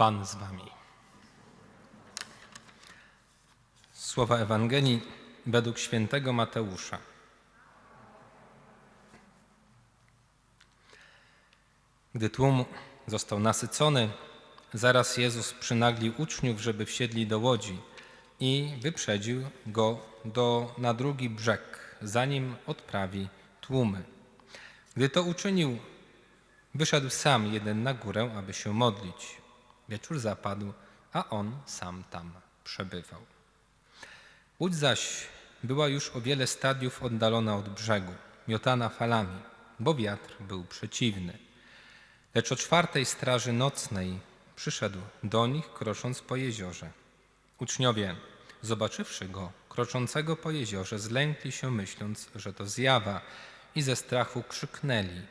Pan z wami. Słowa Ewangelii według świętego Mateusza. Gdy tłum został nasycony, zaraz Jezus przynaglił uczniów, żeby wsiedli do łodzi i wyprzedził go do, na drugi brzeg, zanim odprawi tłumy. Gdy to uczynił, wyszedł sam jeden na górę, aby się modlić. Wieczór zapadł, a on sam tam przebywał. Łódź zaś była już o wiele stadiów oddalona od brzegu, miotana falami, bo wiatr był przeciwny. Lecz o czwartej straży nocnej przyszedł do nich, krocząc po jeziorze. Uczniowie, zobaczywszy go, kroczącego po jeziorze, zlękli się, myśląc, że to zjawa, i ze strachu krzyknęli.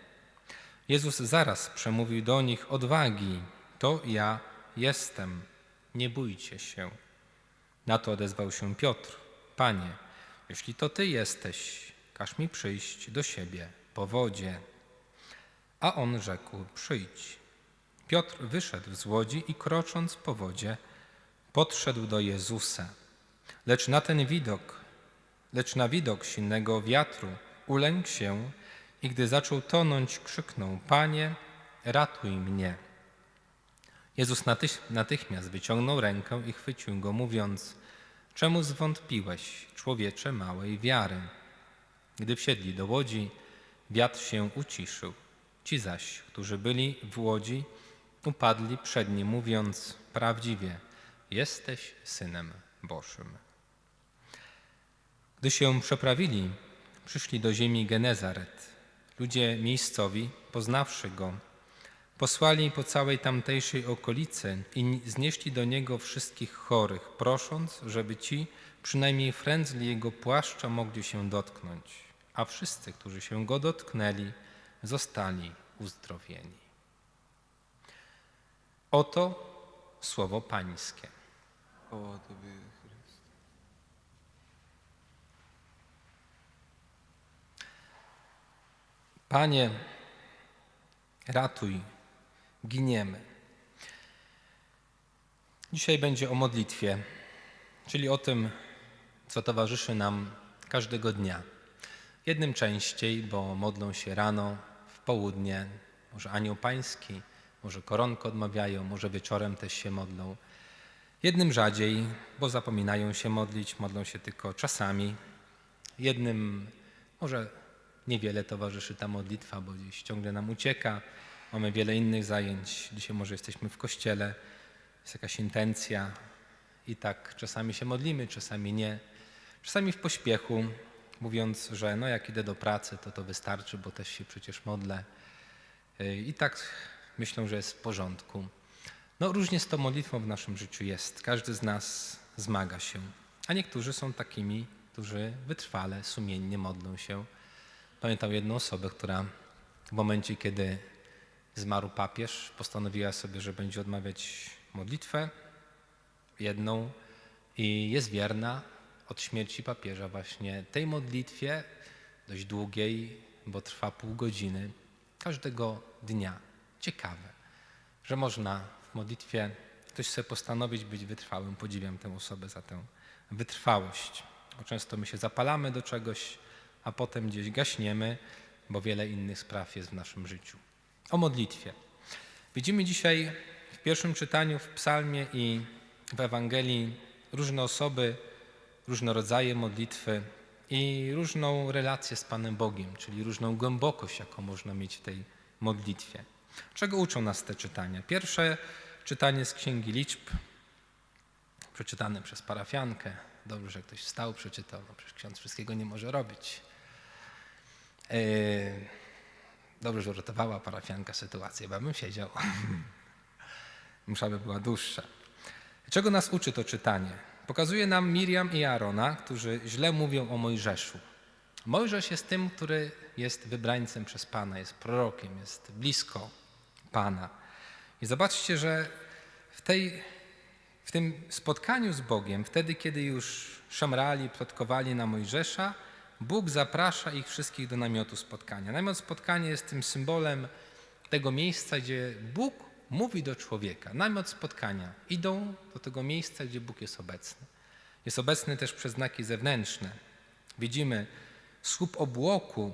Jezus zaraz przemówił do nich: Odwagi, to ja jestem, nie bójcie się. Na to odezwał się Piotr: Panie, jeśli to ty jesteś, każ mi przyjść do siebie po wodzie. A on rzekł: Przyjdź. Piotr wyszedł z łodzi i krocząc po wodzie, podszedł do Jezusa. Lecz na ten widok, lecz na widok silnego wiatru ulękł się i gdy zaczął tonąć, krzyknął: Panie, ratuj mnie. Jezus natychmiast wyciągnął rękę i chwycił go, mówiąc: Czemu zwątpiłeś, człowiecze małej wiary? Gdy wsiedli do łodzi, wiatr się uciszył. Ci zaś, którzy byli w łodzi, upadli przed nim, mówiąc: Prawdziwie, jesteś synem Bożym. Gdy się przeprawili, przyszli do ziemi Genezaret. Ludzie miejscowi, poznawszy go, posłali po całej tamtejszej okolicy i znieśli do niego wszystkich chorych, prosząc, żeby ci przynajmniej frędzli jego płaszcza mogli się dotknąć. A wszyscy, którzy się go dotknęli, zostali uzdrowieni. Oto słowo Pańskie. O Tobie, Chryste. Panie, ratuj, giniemy. Dzisiaj będzie o modlitwie, czyli o tym, co towarzyszy nam każdego dnia. Jednym częściej, bo modlą się rano, w południe, może anioł pański, może koronko odmawiają, może wieczorem też się modlą. Jednym rzadziej, bo zapominają się modlić, modlą się tylko czasami. Jednym może niewiele towarzyszy ta modlitwa, bo gdzieś ciągle nam ucieka. Mamy wiele innych zajęć. Dzisiaj może jesteśmy w kościele, jest jakaś intencja i tak czasami się modlimy, czasami nie. Czasami w pośpiechu, mówiąc, że no jak idę do pracy, to to wystarczy, bo też się przecież modlę. I tak myślą, że jest w porządku. No różnie z tą modlitwą w naszym życiu jest. Każdy z nas zmaga się. A niektórzy są takimi, którzy wytrwale, sumiennie modlą się. Pamiętam jedną osobę, która w momencie, kiedy zmarł papież, postanowiła sobie, że będzie odmawiać modlitwę jedną i jest wierna od śmierci papieża właśnie tej modlitwie, dość długiej, bo trwa pół godziny, każdego dnia. Ciekawe, że można w modlitwie ktoś sobie postanowić być wytrwałym. Podziwiam tę osobę za tę wytrwałość. Bo często my się zapalamy do czegoś, a potem gdzieś gaśniemy, bo wiele innych spraw jest w naszym życiu. O modlitwie. Widzimy dzisiaj w pierwszym czytaniu w Psalmie i w Ewangelii różne osoby, różne rodzaje modlitwy i różną relację z Panem Bogiem, czyli różną głębokość, jaką można mieć w tej modlitwie. Czego uczą nas te czytania? Pierwsze czytanie z Księgi Liczb, przeczytane przez parafiankę. Dobrze, że ktoś wstał, przeczytał, no przecież ksiądz wszystkiego nie może robić. Yy, dobrze, że uratowała parafianka sytuację, bo bym siedział. Msza by była dłuższa. Czego nas uczy to czytanie? Pokazuje nam Miriam i Arona, którzy źle mówią o Mojżeszu. Mojżesz jest tym, który jest wybrańcem przez Pana, jest prorokiem, jest blisko Pana. I zobaczcie, że w, tej, w tym spotkaniu z Bogiem, wtedy, kiedy już szemrali, plotkowali na Mojżesza, Bóg zaprasza ich wszystkich do namiotu spotkania. Namiot spotkania jest tym symbolem tego miejsca, gdzie Bóg mówi do człowieka, namiot spotkania, idą do tego miejsca, gdzie Bóg jest obecny. Jest obecny też przez znaki zewnętrzne. Widzimy słup obłoku,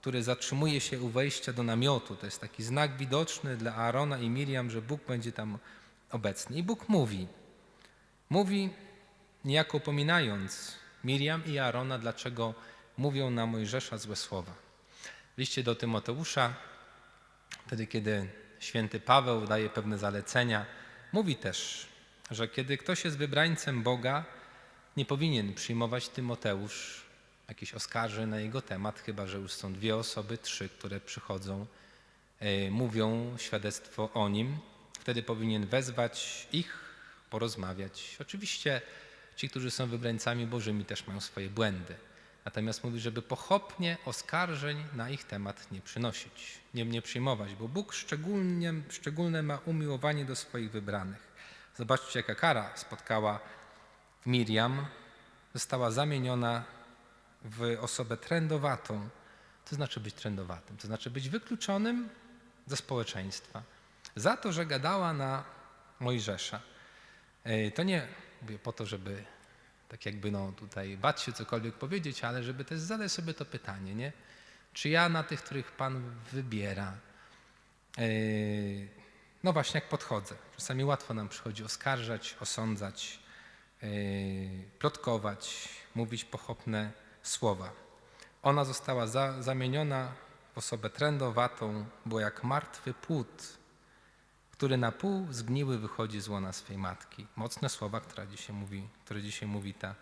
który zatrzymuje się u wejścia do namiotu. To jest taki znak widoczny dla Aarona i Miriam, że Bóg będzie tam obecny. I Bóg mówi. Mówi niejako upominając Miriam i Aarona, dlaczego mówią na Mojżesza złe słowa. W liście do Tymoteusza, wtedy kiedy święty Paweł daje pewne zalecenia, mówi też, że kiedy ktoś jest wybrańcem Boga, nie powinien przyjmować Tymoteusz jakichś oskarżeń na jego temat, chyba że już są dwie osoby, trzy, które przychodzą, e, mówią świadectwo o nim. Wtedy powinien wezwać ich, porozmawiać. Oczywiście ci, którzy są wybrańcami Bożymi, też mają swoje błędy. Natomiast mówi, żeby pochopnie oskarżeń na ich temat nie przynosić, nie, nie przyjmować, bo Bóg szczególnie, szczególne ma umiłowanie do swoich wybranych. Zobaczcie, jaka kara spotkała Miriam. Została zamieniona w osobę trędowatą. To znaczy być trędowatym, to znaczy być wykluczonym ze społeczeństwa. Za to, że gadała na Mojżesza. E, To nie mówię po to, żeby tak jakby no tutaj bać się cokolwiek powiedzieć, ale żeby też zadać sobie to pytanie, nie? Czy ja na tych, których Pan wybiera, e, no właśnie jak podchodzę. Czasami łatwo nam przychodzi oskarżać, osądzać, e, plotkować, mówić pochopne słowa. Ona została za, zamieniona w osobę trędowatą, bo jak martwy płód, który na pół zgniły wychodzi z łona swej matki. Mocne słowa, które dzisiaj mówi, które dzisiaj mówi ta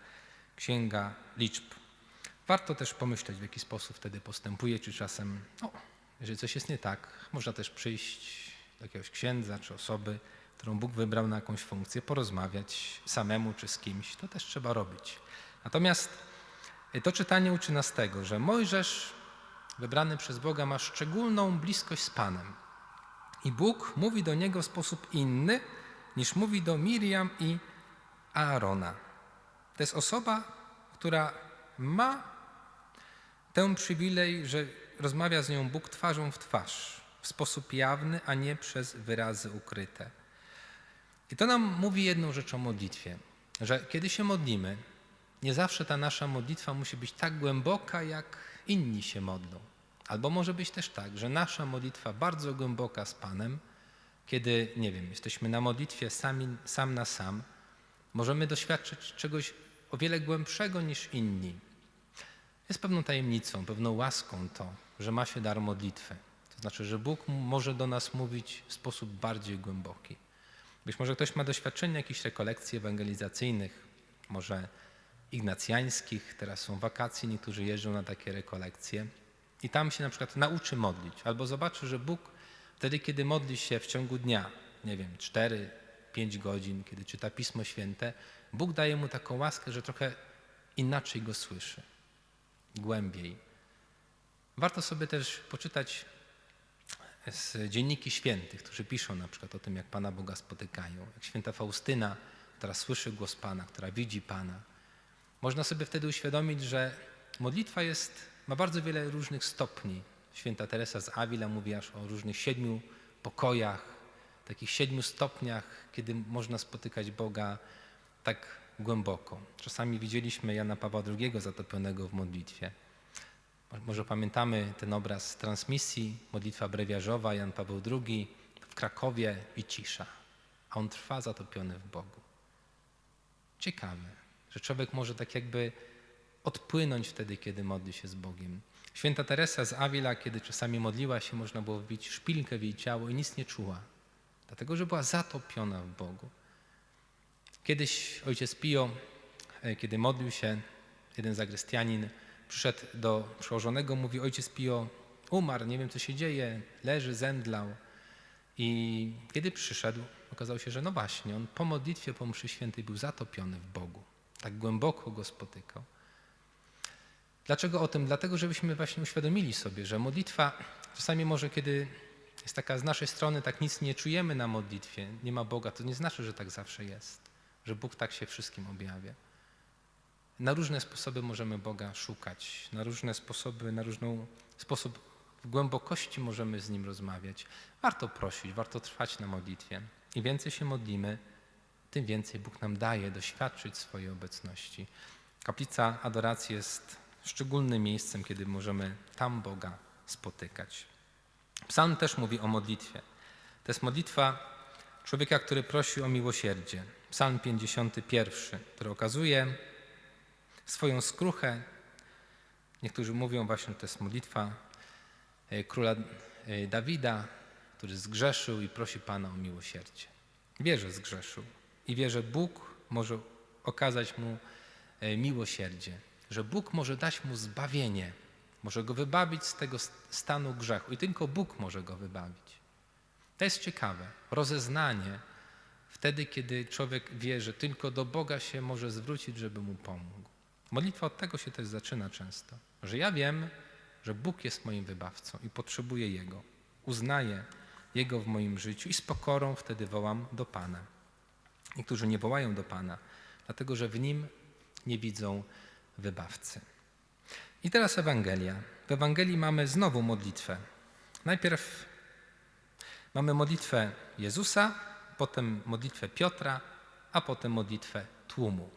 księga liczb. Warto też pomyśleć, w jaki sposób wtedy postępuje, czy czasem, no, jeżeli coś jest nie tak, można też przyjść do jakiegoś księdza czy osoby, którą Bóg wybrał na jakąś funkcję, porozmawiać samemu czy z kimś. To też trzeba robić. Natomiast y, to czytanie uczy nas tego, że Mojżesz, wybrany przez Boga, ma szczególną bliskość z Panem. I Bóg mówi do niego w sposób inny, niż mówi do Miriam i Aarona. To jest osoba, która ma tę przywilej, że rozmawia z nią Bóg twarzą w twarz, w sposób jawny, a nie przez wyrazy ukryte. I to nam mówi jedną rzecz o modlitwie, że kiedy się modlimy, nie zawsze ta nasza modlitwa musi być tak głęboka, jak inni się modlą. Albo może być też tak, że nasza modlitwa bardzo głęboka z Panem, kiedy, nie wiem, jesteśmy na modlitwie sami, sam na sam, możemy doświadczyć czegoś o wiele głębszego niż inni. Jest pewną tajemnicą, pewną łaską to, że ma się dar modlitwy. To znaczy, że Bóg może do nas mówić w sposób bardziej głęboki. Być może ktoś ma doświadczenie jakichś rekolekcji ewangelizacyjnych, może ignacjańskich, teraz są wakacje, niektórzy jeżdżą na takie rekolekcje i tam się na przykład nauczy modlić, albo zobaczy, że Bóg wtedy, kiedy modli się w ciągu dnia, nie wiem, 4-5 godzin, kiedy czyta Pismo Święte, Bóg daje mu taką łaskę, że trochę inaczej go słyszy, głębiej. Warto sobie też poczytać z dzienniki świętych, którzy piszą na przykład o tym, jak Pana Boga spotykają. Jak święta Faustyna, która słyszy głos Pana, która widzi Pana. Można sobie wtedy uświadomić, że modlitwa jest, ma bardzo wiele różnych stopni. Święta Teresa z Avila mówi aż o różnych siedmiu pokojach, takich siedmiu stopniach, kiedy można spotykać Boga tak głęboko. Czasami widzieliśmy Jana Pawła II zatopionego w modlitwie. Może pamiętamy ten obraz z transmisji, modlitwa brewiarzowa, Jan Paweł II w Krakowie i cisza, a on trwa zatopiony w Bogu. Ciekawe, że człowiek może tak jakby odpłynąć wtedy, kiedy modli się z Bogiem. Święta Teresa z Avila, kiedy czasami modliła się, można było wbić szpilkę w jej ciało i nic nie czuła, dlatego że była zatopiona w Bogu. Kiedyś ojciec Pio, e, kiedy modlił się, jeden zagrystianin przyszedł do przełożonego, mówi ojciec Pio umarł, nie wiem co się dzieje, leży, zemdlał. I kiedy przyszedł, okazało się, że no właśnie, on po modlitwie, po mszy świętej był zatopiony w Bogu. Tak głęboko go spotykał. Dlaczego o tym? Dlatego, żebyśmy właśnie uświadomili sobie, że modlitwa czasami może, kiedy jest taka z naszej strony, tak nic nie czujemy na modlitwie, nie ma Boga, to nie znaczy, że tak zawsze jest, że Bóg tak się wszystkim objawia. Na różne sposoby możemy Boga szukać, na różne sposoby, na różny sposób w głębokości możemy z Nim rozmawiać. Warto prosić, warto trwać na modlitwie. Im więcej się modlimy, tym więcej Bóg nam daje doświadczyć swojej obecności. Kaplica adoracji jest szczególnym miejscem, kiedy możemy tam Boga spotykać. Psalm też mówi o modlitwie. To jest modlitwa człowieka, który prosi o miłosierdzie. Psalm 51, który okazuje swoją skruchę. Niektórzy mówią właśnie, że to jest modlitwa e, króla e, Dawida, który zgrzeszył i prosi Pana o miłosierdzie. Wie, że zgrzeszył i wie, że Bóg może okazać mu e, miłosierdzie, że Bóg może dać mu zbawienie, może go wybawić z tego stanu grzechu i tylko Bóg może go wybawić. To jest ciekawe. Rozeznanie wtedy, kiedy człowiek wie, że tylko do Boga się może zwrócić, żeby mu pomógł. Modlitwa od tego się też zaczyna często, że ja wiem, że Bóg jest moim wybawcą i potrzebuję Jego. Uznaję Jego w moim życiu i z pokorą wtedy wołam do Pana. Niektórzy nie wołają do Pana, dlatego że w Nim nie widzą wybawcy. I teraz Ewangelia. W Ewangelii mamy znowu modlitwę. Najpierw mamy modlitwę Jezusa, potem modlitwę Piotra, a potem modlitwę tłumu.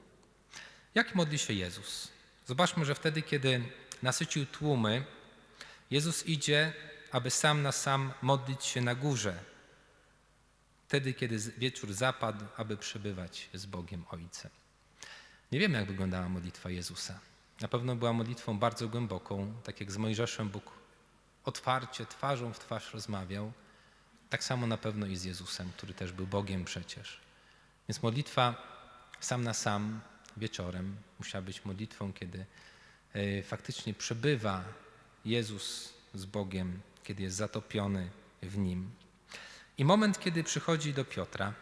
Jak modli się Jezus? Zobaczmy, że wtedy, kiedy nasycił tłumy, Jezus idzie, aby sam na sam modlić się na górze. Wtedy, kiedy wieczór zapadł, aby przebywać z Bogiem Ojcem. Nie wiemy, jak wyglądała modlitwa Jezusa. Na pewno była modlitwą bardzo głęboką, tak jak z Mojżeszem Bóg otwarcie, twarzą w twarz rozmawiał. Tak samo na pewno i z Jezusem, który też był Bogiem przecież. Więc modlitwa sam na sam wieczorem musiała być modlitwą, kiedy e, faktycznie przebywa Jezus z Bogiem, kiedy jest zatopiony w nim. I moment, kiedy przychodzi do Piotra,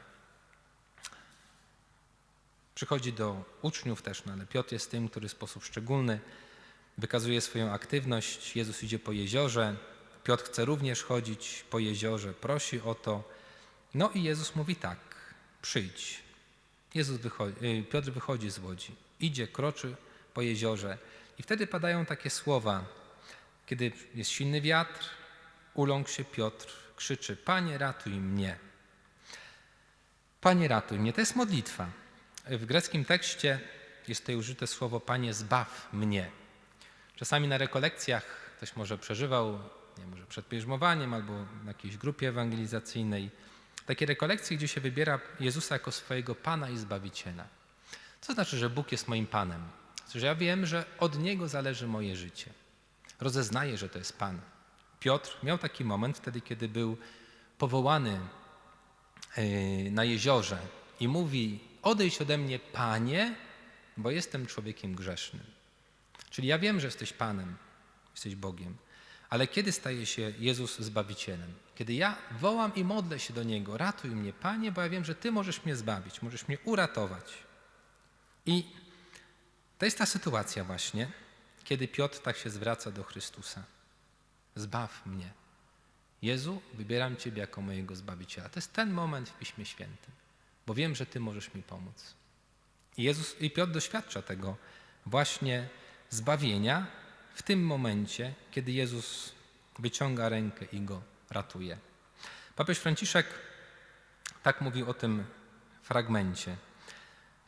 przychodzi do uczniów też, no ale Piotr jest tym, który w sposób szczególny wykazuje swoją aktywność. Jezus idzie po jeziorze, Piotr chce również chodzić po jeziorze, prosi o to. No i Jezus mówi tak: przyjdź. Jezus wychodzi, y, Piotr wychodzi z łodzi, idzie, kroczy po jeziorze i wtedy padają takie słowa. Kiedy jest silny wiatr, uląkł się Piotr, krzyczy: Panie, ratuj mnie. Panie, ratuj mnie. To jest modlitwa. W greckim tekście jest tutaj użyte słowo Panie, zbaw mnie. Czasami na rekolekcjach ktoś może przeżywał nie, może przed pielgrzymowaniem albo na jakiejś grupie ewangelizacyjnej. Takie rekolekcje, gdzie się wybiera Jezusa jako swojego Pana i Zbawiciela. Co znaczy, że Bóg jest moim Panem? Że ja wiem, że od Niego zależy moje życie. Rozeznaję, że to jest Pan. Piotr miał taki moment wtedy, kiedy był powołany e, na jeziorze i mówi: Odejdź ode mnie, Panie, bo jestem człowiekiem grzesznym. Czyli ja wiem, że jesteś Panem, jesteś Bogiem. Ale kiedy staje się Jezus Zbawicielem? Kiedy ja wołam i modlę się do Niego, ratuj mnie, Panie, bo ja wiem, że Ty możesz mnie zbawić, możesz mnie uratować. I to jest ta sytuacja właśnie, kiedy Piotr tak się zwraca do Chrystusa. Zbaw mnie. Jezu, wybieram Ciebie jako mojego Zbawiciela. To jest ten moment w Piśmie Świętym, bo wiem, że Ty możesz mi pomóc. I, Jezus, i Piotr doświadcza tego właśnie zbawienia, w tym momencie, kiedy Jezus wyciąga rękę i go ratuje. Papież Franciszek tak mówił o tym fragmencie.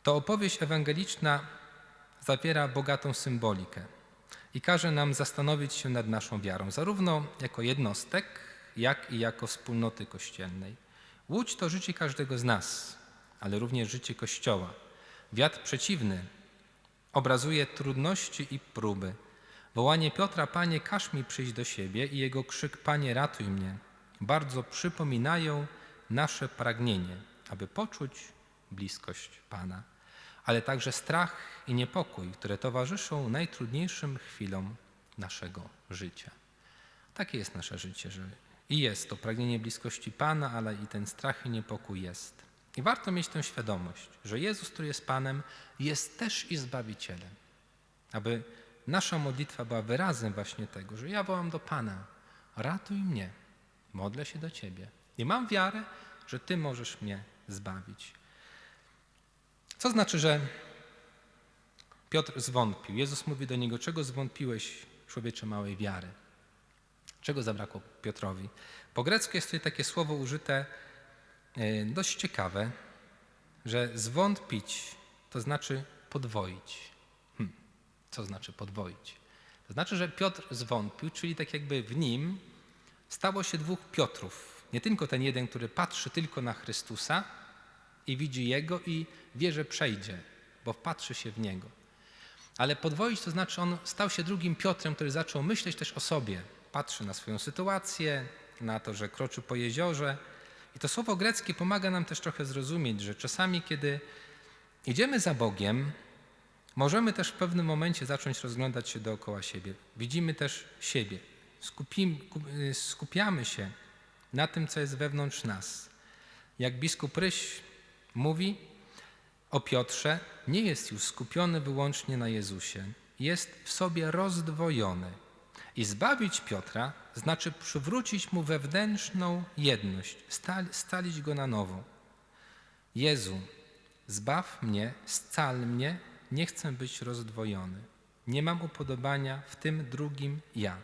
To opowieść ewangeliczna zawiera bogatą symbolikę i każe nam zastanowić się nad naszą wiarą, zarówno jako jednostek, jak i jako wspólnoty kościelnej. Łódź to życie każdego z nas, ale również życie Kościoła. Wiatr przeciwny obrazuje trudności i próby, Wołanie Piotra, Panie, każ mi przyjść do siebie i jego krzyk, Panie, ratuj mnie, bardzo przypominają nasze pragnienie, aby poczuć bliskość Pana, ale także strach i niepokój, które towarzyszą najtrudniejszym chwilom naszego życia. Takie jest nasze życie, że i jest to pragnienie bliskości Pana, ale i ten strach i niepokój jest. I warto mieć tę świadomość, że Jezus, który jest Panem, jest też i Zbawicielem, aby nasza modlitwa była wyrazem właśnie tego, że ja wołam do Pana, ratuj mnie, modlę się do Ciebie. I mam wiarę, że Ty możesz mnie zbawić. Co znaczy, że Piotr zwątpił? Jezus mówi do niego, czego zwątpiłeś, człowiecze małej wiary? Czego zabrakło Piotrowi? Po grecku jest tutaj takie słowo użyte dość ciekawe, że zwątpić to znaczy podwoić. Hm, co znaczy podwoić? To znaczy, że Piotr zwątpił, czyli tak jakby w nim stało się dwóch Piotrów. Nie tylko ten jeden, który patrzy tylko na Chrystusa i widzi Jego i wie, że przejdzie, bo wpatrzy się w Niego. Ale podwoić to znaczy, on stał się drugim Piotrem, który zaczął myśleć też o sobie. Patrzy na swoją sytuację, na to, że kroczy po jeziorze. I to słowo greckie pomaga nam też trochę zrozumieć, że czasami, kiedy idziemy za Bogiem, możemy też w pewnym momencie zacząć rozglądać się dookoła siebie. Widzimy też siebie. Y, skupiamy się na tym, co jest wewnątrz nas. Jak biskup Ryś mówi o Piotrze, nie jest już skupiony wyłącznie na Jezusie. Jest w sobie rozdwojony. I zbawić Piotra znaczy przywrócić mu wewnętrzną jedność, sta- stalić go na nowo. Jezu, zbaw mnie, scal mnie, nie chcę być rozdwojony. Nie mam upodobania w tym drugim ja.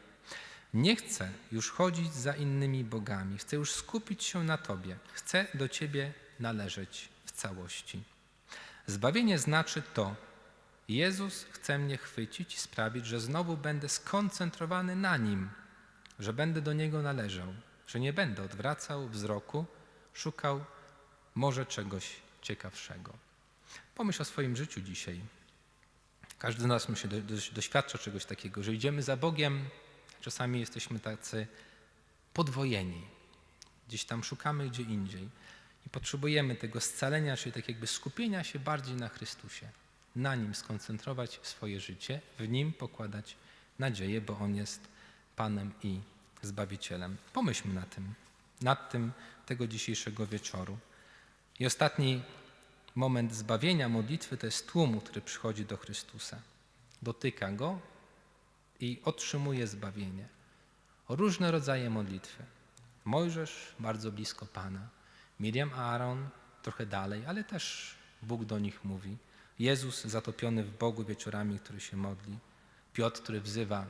Nie chcę już chodzić za innymi bogami, chcę już skupić się na Tobie, chcę do Ciebie należeć w całości. Zbawienie znaczy to, Jezus chce mnie chwycić i sprawić, że znowu będę skoncentrowany na Nim, że będę do Niego należał, że nie będę odwracał wzroku, szukał może czegoś ciekawszego. Pomyśl o swoim życiu dzisiaj. Każdy z nas myślę, do, do, doświadcza czegoś takiego, że idziemy za Bogiem, czasami jesteśmy tacy podwojeni. Gdzieś tam szukamy gdzie indziej. I potrzebujemy tego scalenia, czyli tak jakby skupienia się bardziej na Chrystusie. Na Nim skoncentrować swoje życie, w Nim pokładać nadzieję, bo On jest Panem i Zbawicielem. Pomyślmy na tym, nad tym tego dzisiejszego wieczoru. I ostatni moment zbawienia, modlitwy to jest tłum, który przychodzi do Chrystusa. Dotyka Go i otrzymuje zbawienie. Różne rodzaje modlitwy. Mojżesz bardzo blisko Pana, Miriam, Aaron trochę dalej, ale też Bóg do nich mówi. Jezus zatopiony w Bogu wieczorami, który się modli. Piotr, który wzywa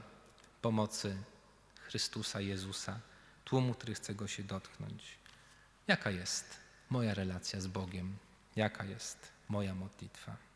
pomocy Chrystusa, Jezusa, tłumu, który chce Go się dotknąć. Jaka jest moja relacja z Bogiem? Jaka jest moja modlitwa?